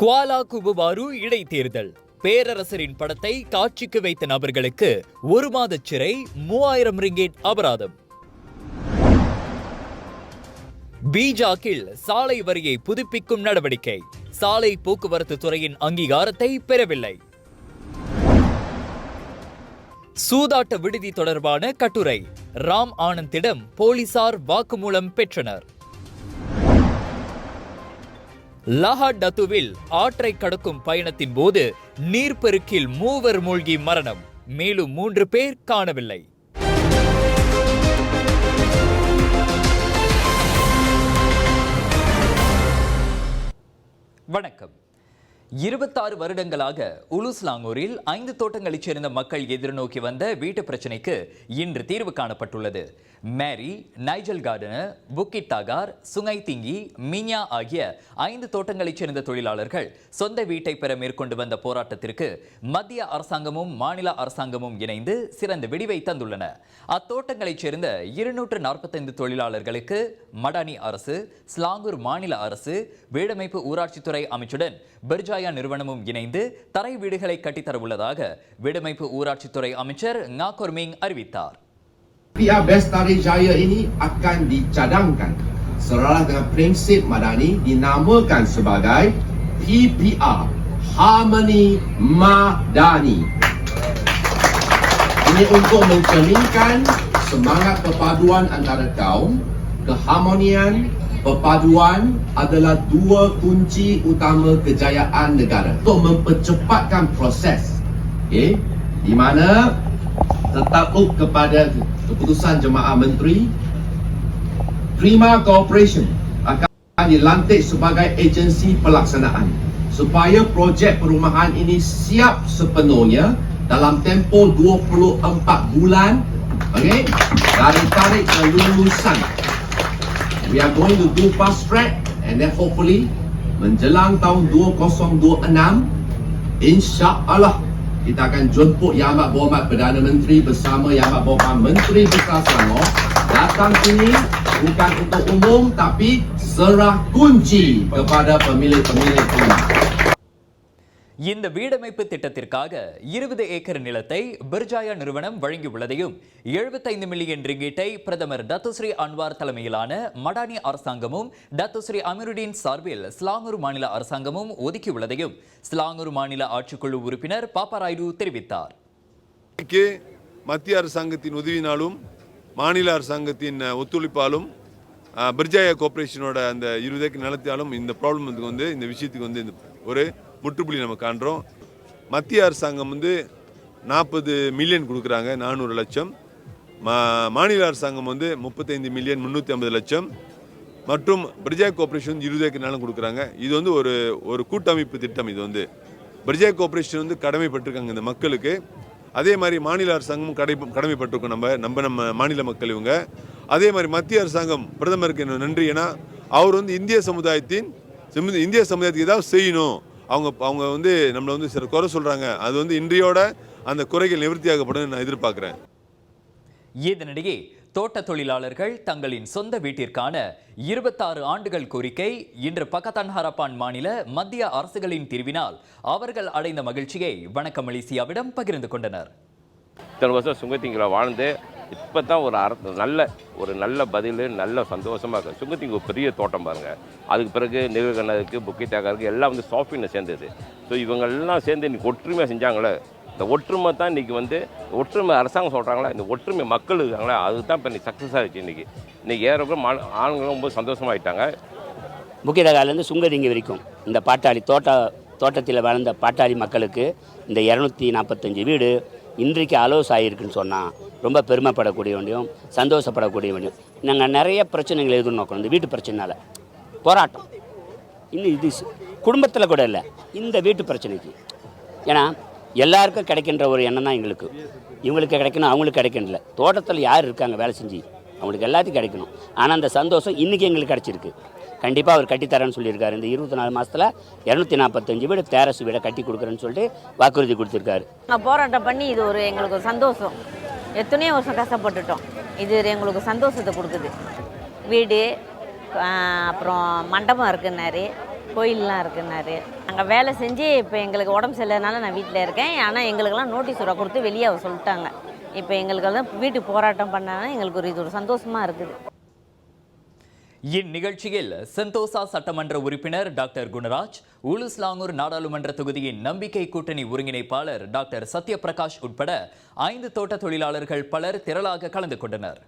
Kuala குபுபாரு இடைத்தேர்தல். பேரரசரின் படத்தை காட்சிக்கு வைத்த நபர்களுக்கு ஒரு மாத சிறை மூவாயிரம் ரிங்கேட் அபராதம். பீஜாக்கில் சாலை வரியை புதுப்பிக்கும் நடவடிக்கை. சாலை போக்குவரத்து துறையின் அங்கீகாரத்தை பெறவில்லை. சூதாட்ட விடுதி தொடர்பான கட்டுரை. ராம் ஆனந்திடம் போலீசார் வாக்குமூலம் பெற்றனர். லஹா டத்துவில் ஆற்றை கடக்கும் பயணத்தின் போது நீர்ப்பெருக்கில் மூவர் மூழ்கி மரணம். மேலும் மூன்று பேர் காணவில்லை. வணக்கம். இருபத்தாறு வருடங்களாக உலுஸ்லாங்கூரில் ஐந்து தோட்டங்களைச் சேர்ந்த மக்கள் எதிர்நோக்கி வந்த வீட்டு பிரச்சினைக்கு இன்று தீர்வு காணப்பட்டுள்ளது. Mary Nigel Gardner Bukit Tagar Sungai Tinggi மின்யா ஆகிய ஐந்து தோட்டங்களைச் சேர்ந்த தொழிலாளர்கள் சொந்த வீட்டை பெற மேற்கொண்டு வந்த போராட்டத்திற்கு மத்திய அரசாங்கமும் மாநில அரசாங்கமும் இணைந்து சிறந்த விடிவை தந்துள்ளன. அத்தோட்டங்களைச் சேர்ந்த இருநூற்று நாற்பத்தைந்து தொழிலாளர்களுக்கு மடானி அரசு ஸ்லாங்கூர் மாநில அரசு வீடமைப்பு ஊராட்சித்துறை அமைச்சுடன் பெர்ஜா பெர்ஜாயா நிறுவனமும் இணைந்து தரை வீடுகளை கட்டித்தர உள்ளதாக வீடமைப்பு ஊராட்சித்துறை அமைச்சர் ngakorming அறிவித்தார் PR Bestari Jaya ini akan dicadangkan seralah dengan prinsip madani dinamakan sebagai PPR Harmony Madani. Ini untuk mencerminkan semangat perpaduan antara kaum, keharmonian, perpaduan adalah dua kunci utama kejayaan negara untuk mempercepatkan proses. Okay? Di mana tertakluk kepada keputusan jemaah menteri Prima Corporation akan dilantik sebagai agensi pelaksanaan supaya projek perumahan ini siap sepenuhnya dalam tempoh 24 bulan okay, dari tarikh kelulusan we are going to do fast track and then hopefully menjelang tahun 2026 insya-Allah kita akan jemput Yang Amat Berhormat Perdana Menteri bersama Yang Amat Berhormat Menteri Besar Selangor datang sini bukan untuk umum tapi serah kunci kepada pemilik-pemilik rumah. இந்த வீடமைப்பு திட்டத்திற்காக இருபது acre நிலத்தை பிர்ஜாயா நிறுவனம் வழங்கியுள்ளதையும் எழுபத்தைந்து million ரிங்கீட்டை பிரதமர் தத்துஸ்ரீ Anwar தலைமையிலான மடானி அரசாங்கமும் தத்துஸ்ரீ அமீருடீன் சார்பில் ஸ்லாங்கூர் மாநில அரசாங்கமும் ஒதுக்கியுள்ளதையும் ஸ்லாங்கூர் மாநில ஆட்சிக்குழு உறுப்பினர் பாப்பாராயுடு தெரிவித்தார். மத்திய அரசாங்கத்தின் உதவினாலும் மாநில அரசாங்கத்தின் ஒத்துழைப்பாலும் பிர்ஜாயா கோர்பரேஷனோட அந்த இருபது ஏக்கர் நிலத்தாலும் இந்த ப்ராப்ளம் வந்து இந்த விஷயத்துக்கு வந்து இந்த ஒரு முற்றுப்புள்ளி நம்ம காண்றோம். மத்திய அரசாங்கம் வந்து நாற்பது மில்லியன் கொடுக்குறாங்க நானூறு லட்சம். மா மாநில அரசாங்கம் வந்து முப்பத்தைந்து மில்லியன் முந்நூற்றி ஐம்பது லட்சம். மற்றும் பிரஜா கோஆப்ரேஷன் இருபது ஏக்கர்னாலும் கொடுக்குறாங்க. இது வந்து ஒரு ஒரு கூட்டமைப்பு திட்டம் இது வந்து. பிரஜா கோஆப்ரேஷன் வந்து கடமைப்பட்டிருக்காங்க இந்த மக்களுக்கு. அதே மாதிரி மாநில அரசாங்கமும் கடை கடமைப்பட்டிருக்கோம் நம்ம நம்ம நம்ம மாநில மக்கள் இவங்க. அதே மாதிரி மத்திய அரசாங்கம் பிரதமருக்கு என்ன நன்றி. ஏன்னா அவர் வந்து இந்திய சமுதாயத்தின் இந்திய சமுதாயத்துக்கு ஏதாவது செய்யணும். அவங்க அவங்க வந்து நம்மளை வந்து சில குறை சொல்கிறாங்க அது வந்து இன்றையோட அந்த குறைகள் நிவர்த்தியாகப்படும் நான் எதிர்பார்க்குறேன். இதனிடையே தோட்ட தொழிலாளர்கள் தங்களின் சொந்த வீட்டிற்கான இருபத்தாறு ஆண்டுகள் கோரிக்கை இன்று பக்கத்தான் ஹரப்பான் மாநில மத்திய அரசுகளின் தீர்வினால் அவர்கள் அடைந்த மகிழ்ச்சியை வணக்க மலேசியாவிடம் பகிர்ந்து கொண்டனர். இத்தனை வருஷம் சுங்கத்திங்கில் வாழ்ந்து? இப்போ தான் ஒரு அர்த்தம் நல்ல ஒரு நல்ல பதில் நல்ல சந்தோஷமாக இருக்குது சுங்கத்திங்க ஒரு பெரிய தோட்டம் பாருங்கள் அதுக்கு பிறகு நெருகண்ணதுக்கு இருக்குது எல்லாம் வந்து சாஃப்ட்வேர் சேர்ந்தது. ஸோ இவங்கெல்லாம் சேர்ந்து இன்னைக்கு ஒற்றுமையாக செஞ்சாங்களே? இந்த ஒற்றுமை தான் இன்றைக்கி வந்து ஒற்றுமை அரசாங்கம் சொல்கிறாங்களா இந்த ஒற்றுமை மக்கள் இருக்காங்களா? அதுதான் இப்போ இன்றைக்கி சக்ஸஸ் ஆகிடுச்சு இன்றைக்கி இன்றைக்கி ஏறக்குற மா ஆளுங்களும் ரொம்ப சந்தோஷமாயிட்டாங்க. முக்கியதகாலேருந்து சுங்கதிங்க வரைக்கும் இந்த பாட்டாளி தோட்ட தோட்டத்தில் வளர்ந்த பாட்டாளி மக்களுக்கு இந்த இரநூத்தி நாற்பத்தஞ்சு வீடு இன்றைக்கு அலோஸ் ஆகிருக்குன்னு சொன்னால் ரொம்ப பெருமைப்படக்கூடிய வேண்டியும் சந்தோஷப்படக்கூடிய வேண்டியும். நாங்கள் நிறைய பிரச்சனைகள் எதிர்நோக்கணும் இந்த வீட்டு பிரச்சனைனால. போராட்டம். இன்னும் இது குடும்பத்தில் கூட இல்லை இந்த வீட்டு பிரச்சனைக்கு. ஏன்னா எல்லாருக்கும் கிடைக்கின்ற ஒரு எண்ணம் தான் எங்களுக்கு. இவங்களுக்கு கிடைக்கணும் அவங்களுக்கு கிடைக்கணும்ல தோட்டத்தில் யார் இருக்காங்க வேலை செஞ்சு? அவங்களுக்கு எல்லாத்தையும் கிடைக்கணும். ஆனால் அந்த சந்தோஷம் இன்றைக்கி எங்களுக்கு கிடச்சிருக்கு. கண்டிப்பாக அவர் கட்டித்தரேன்னு சொல்லியிருக்காரு. இந்த இருபத்தி நாலு மாதத்தில் இரநூத்தி நாற்பத்தஞ்சு வீடு தேரசு வீடை கட்டி கொடுக்குறேன்னு சொல்லிட்டு வாக்குறுதி கொடுத்துருக்காரு. நான் போராட்டம் பண்ணி இது ஒரு எங்களுக்கு ஒரு சந்தோஷம். எத்தனையோ வருஷம் கஷ்டப்பட்டுட்டோம். இது எங்களுக்கு சந்தோஷத்தை கொடுக்குது. வீடு அப்புறம் மண்டபம் இருக்குன்னாரு கோயிலெலாம் இருக்குன்னாரு. அங்கே நாங்கள் வேலை செஞ்சு இப்போ எங்களுக்கு உடம்பு சரியில்லைனால நான் வீட்டில் இருக்கேன். ஆனால் எங்களுக்கெல்லாம் நோட்டீஸ் உரை கொடுத்து வெளியே அவர் சொல்லிட்டாங்க. இப்போ எங்களுக்கெல்லாம் வீட்டுக்கு போராட்டம் பண்ணாங்கன்னா எங்களுக்கு ஒரு இது ஒரு சந்தோஷமாக இருக்குது. இந்நிகழ்ச்சியில் செந்தோசா சட்டமன்ற உறுப்பினர் டாக்டர் குணராஜ் உலுஸ்லாங்கூர் நாடாளுமன்ற தொகுதியின் நம்பிக்கை கூட்டணி ஒருங்கிணைப்பாளர் டாக்டர் சத்யபிரகாஷ் உட்பட ஐந்து தோட்ட தொழிலாளர்கள் பலர் திரளாக கலந்து கொண்டனர்.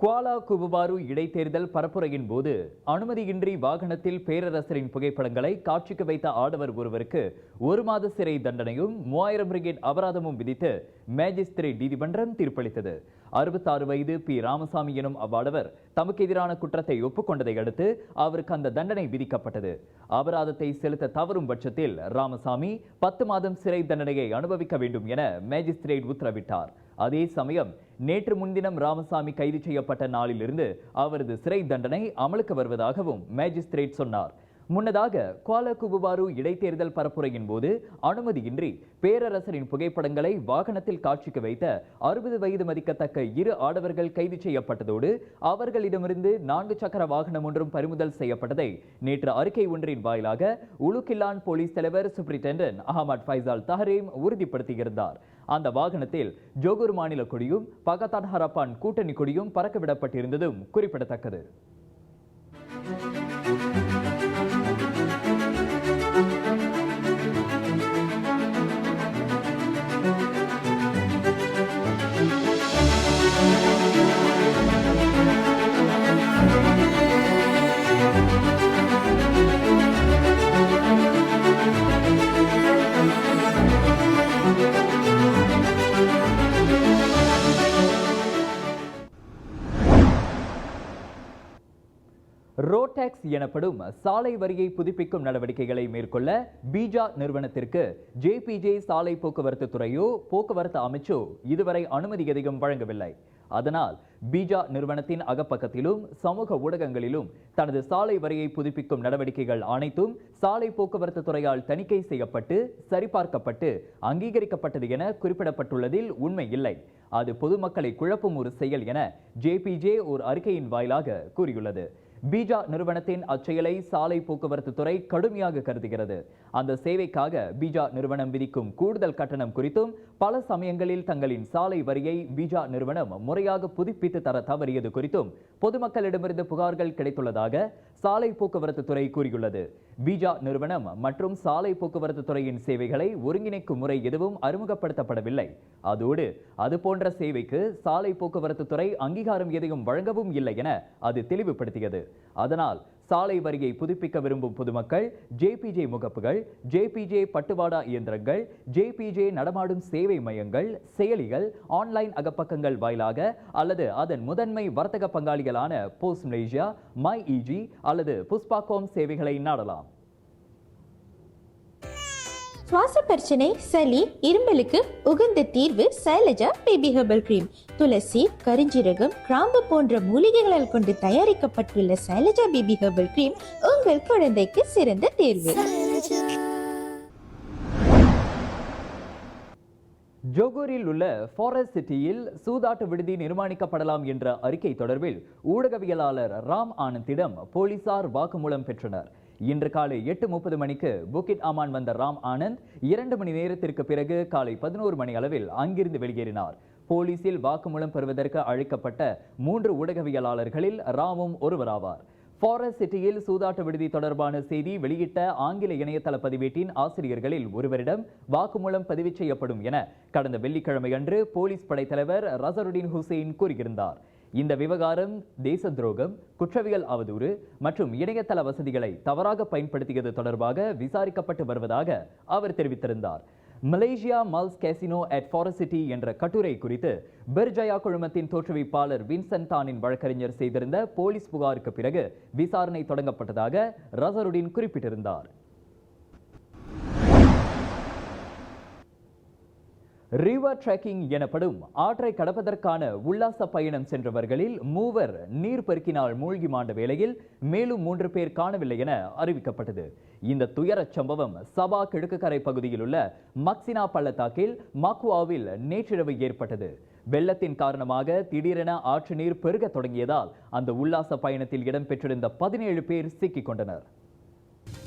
குவாலா குபுபாரு இடைத்தேர்தல் பரப்புரையின் போது அனுமதியின்றி வாகனத்தில் பேரரசரின் புகைப்படங்களை காட்சிக்கு வைத்த ஆடவர் ஒருவருக்கு ஒரு மாத சிறை தண்டனையும் மூவாயிரம் ரிகேட் அபராதமும் விதித்து மேஜிஸ்திரேட் நீதிமன்றம் தீர்ப்பளித்தது. அறுபத்தாறு வயது பி. ராமசாமி எனும் அவ்வாளவர் தமக்கு எதிரான குற்றத்தை ஒப்புக்கொண்டதை அடுத்து அவருக்கு அந்த தண்டனை விதிக்கப்பட்டது. அபராதத்தை செலுத்த தவறும் பட்சத்தில் ராமசாமி பத்து மாதம் சிறை தண்டனையை அனுபவிக்க வேண்டும் என மேஜிஸ்திரேட் உத்தரவிட்டார். அதே சமயம் நேற்று முன்தினம் ராமசாமி கைது செய்யப்பட்ட நாளிலிருந்து அவரது சிறை தண்டனை அமலுக்கு வருவதாகவும் மேஜிஸ்திரேட் சொன்னார். முன்னதாக குவாலகுபுபாரு இடைத்தேர்தல் பரப்புரையின் போது அனுமதியின்றி பேரரசரின் புகைப்படங்களை வாகனத்தில் காட்சிக்கு வைத்த அறுபது வயது மதிக்கத்தக்க இரு ஆடவர்கள் கைது செய்யப்பட்டதோடு அவர்களிடமிருந்து நான்கு சக்கர வாகனம் ஒன்றும் பறிமுதல் செய்யப்பட்டதை நேற்று அறிக்கை ஒன்றின் வாயிலாக உலுக்கில்லான் போலீஸ் தலைவர் சூப்பரிண்டென்டன்ட் அகமது ஃபைசால் தஹரீம் உறுதிப்படுத்தியிருந்தார். அந்த வாகனத்தில் ஜோகூர் மாநில கொடியும் பகத்தான் ஹரப்பான் கூட்டணி கொடியும் பறக்கவிடப்பட்டிருந்ததும் குறிப்பிடத்தக்கது. ரோடாக்ஸ் எனப்படும் சாலை வரியை புதுப்பிக்கும் நடவடிக்கைகளை மேற்கொள்ள பீஜா நிறுவனத்திற்கு ஜேபிஜே சாலை போக்குவரத்து துறையோ போக்குவரத்து அமைச்சோ இதுவரை அனுமதி எதையும் வழங்கவில்லை. அதனால் பீஜா நிறுவனத்தின் அகப்பக்கத்திலும் சமூக ஊடகங்களிலும் தனது சாலை வரியை புதுப்பிக்கும் நடவடிக்கைகள் அனைத்தும் சாலை போக்குவரத்து துறையால் தணிக்கை செய்யப்பட்டு சரிபார்க்கப்பட்டு அங்கீகரிக்கப்பட்டது என குறிப்பிடப்பட்டுள்ளதில் உண்மை இல்லை. அது பொதுமக்களை குழப்பும் ஒரு செயல் என ஜேபிஜே ஒரு அறிக்கையின் வாயிலாக கூறியுள்ளது. பீஜா நிறுவனத்தின் அச்செயலை சாலை போக்குவரத்து துறை கடுமையாக கருதுகிறது. அந்த சேவைக்காக பீஜா நிறுவனம் விதிக்கும் கூடுதல் கட்டணம் குறித்தும் பல சமயங்களில் தங்களின் சாலை வரியை பீஜா நிறுவனம் முறையாக புதுப்பித்து தர தவறியது குறித்தும் பொதுமக்களிடமிருந்து புகார்கள் கிடைத்துள்ளதாக சாலை போக்குவரத்து துறை கூறியுள்ளது. பீஜா நிறுவனம் மற்றும் சாலை போக்குவரத்து துறையின் சேவைகளை ஒருங்கிணைக்கும் முறை எதுவும் அறிமுகப்படுத்தப்படவில்லை. அதோடு அது போன்ற சேவைக்கு சாலை போக்குவரத்து துறை அங்கீகாரம் எதையும் வழங்கவும் இல்லை என அது தெளிவுபடுத்தியது. அதனால் சாலை வரியை புதுப்பிக்க விரும்பும் பொதுமக்கள் ஜேபிஜே முகப்புகள் ஜேபிஜே பட்டுவாடா இயந்திரங்கள் ஜேபிஜே நடமாடும் சேவை மையங்கள் செயலிகள் ஆன்லைன் அகப்பக்கங்கள் வாயிலாக அல்லது அதன் முதன்மை வர்த்தக பங்காளிகளான போஸ்ட் மலேசியா மை இஜி அல்லது புஷ்பாகோம் சேவைகளை நாடலாம். சுவாச பிரச்சனை சளி இரும்பலுக்கு உகந்த தீர்வு சைலஜா பேபி ஹெர்பல் கிரீம். துளசி கரிஞ்சீரகம் கிராம்பு போன்ற மூலிகைகளால் கொண்டு தயாரிக்கப்பட்டுள்ள சைலஜா பேபி ஹெர்பல் கிரீம் உங்கள் குழந்தைக்கு சிறந்த தேர்வு. ஜோகூரில் உள்ள ஃபாரஸ்ட் சிட்டியில் சூதாட்டு விடுதி நிர்மாணிக்கப்படலாம் என்ற அறிக்கை தொடர்பில் ஊடகவியலாளர் ராம் ஆனந்திடம் போலீசார் வாக்குமூலம் பெற்றனர். இன்று காலை எட்டு முப்பது மணிக்கு புக்கிட் அமான் வந்த ராம் ஆனந்த் இரண்டு மணி நேரத்திற்கு பிறகு காலை பதினோரு மணி அளவில் அங்கிருந்து வெளியேறினார். போலீசில் வாக்குமூலம் பெறுவதற்கு அழைக்கப்பட்ட மூன்று ஊடகவியலாளர்களில் ராமும் ஒருவராவார். ஃபாரஸ்ட் சிட்டியில் சூதாட்ட விடுதி தொடர்பான செய்தி வெளியிட்ட ஆங்கில இணையதள பதிவேட்டின் ஆசிரியர்களில் ஒருவரிடம் வாக்குமூலம் பதிவு செய்யப்படும் என கடந்த வெள்ளிக்கிழமையன்று போலீஸ் படைத்தலைவர் ரசருடின் ஹுசைன் கூறியிருந்தார். இந்த விவகாரம் தேச துரோகம் குற்றவியல் அவதூறு மற்றும் இணையதள வசதிகளை தவறாக பயன்படுத்தியது தொடர்பாக விசாரிக்கப்பட்டு வருவதாக அவர் தெரிவித்திருந்தார். Malaysia mulls casino at Forest City என்ற கட்டுரை குறித்து பெர்ஜயா குழுமத்தின் தோற்றுவிப்பாளர் வின்சென்ட் தானின் வழக்கறிஞர் செய்திருந்த போலீஸ் புகாருக்கு பிறகு விசாரணை தொடங்கப்பட்டதாக ரசருடின் குறிப்பிட்டிருந்தார். ரிவர் ட்ரெக்கிங் எனப்படும் ஆற்றை கடப்பதற்கான உல்லாச பயணம் சென்றவர்களில் மூவர் நீர்ப்பெருக்கினால் மூழ்கி மாண்ட வேளையில் மேலும் மூன்று பேர் காணவில்லை என அறிவிக்கப்பட்டது. இந்த துயரச் சம்பவம் சபா கிழக்கு கரை பகுதியில் உள்ள மக்சினா பள்ளத்தாக்கில் மக்குவாவில் நேற்றிரவு ஏற்பட்டது. வெள்ளத்தின் காரணமாக திடீரென ஆற்று நீர் பெருகத் தொடங்கியதால் அந்த உல்லாச பயணத்தில் இடம்பெற்றிருந்த பதினேழு பேர் சிக்கிக் கொண்டனர்.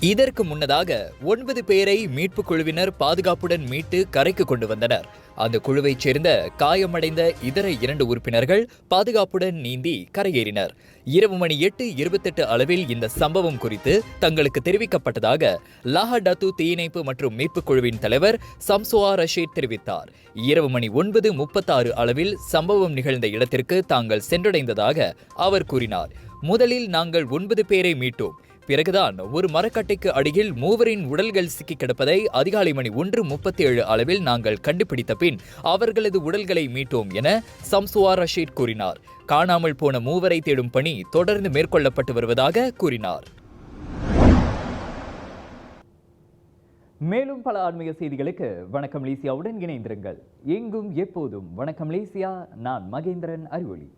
இதற்கு முன்னதாக ஒன்பது பேரை மீட்பு குழுவினர் பாதுகாப்புடன் மீட்டு கரைக்கு கொண்டு வந்தனர். அந்த குழுவைச் சேர்ந்த காயமடைந்த இதர இரண்டு உறுப்பினர்கள் பாதுகாப்புடன் நீந்தி கரையேறினர். இரவு மணி எட்டு இருபத்தெட்டு அளவில் இந்த சம்பவம் குறித்து தங்களுக்கு தெரிவிக்கப்பட்டதாக லாஹா டத்து தீயணைப்பு மற்றும் மீட்பு குழுவின் தலைவர் சம்சுவா ரஷீத் தெரிவித்தார். இரவு மணி ஒன்பது முப்பத்தாறு அளவில் சம்பவம் நிகழ்ந்த இடத்திற்கு தாங்கள் சென்றடைந்ததாக அவர் கூறினார். முதலில் நாங்கள் ஒன்பது பேரை மீட்டோம். பிறகுதான் ஒரு மரக்கட்டைக்கு அடியில் மூவரின் உடல்கள் சிக்கி கிடப்பதை அதிகாலை மணி ஒன்று முப்பத்தி ஏழு அளவில் நாங்கள் கண்டுபிடித்த பின் அவர்களது உடல்களை மீட்டோம் என சம்சுவா ரஷீத் கூறினார். காணாமல் போன மூவரை தேடும் பணி தொடர்ந்து மேற்கொள்ளப்பட்டு வருவதாக கூறினார். மேலும் பல ஆன்மீக செய்திகளுக்கு வணக்கம் லீசியாவுடன் இணைந்திருங்கள். எங்கும் எப்போதும் வணக்கம் லீசியா நான் மகேந்திரன் அறிவொளி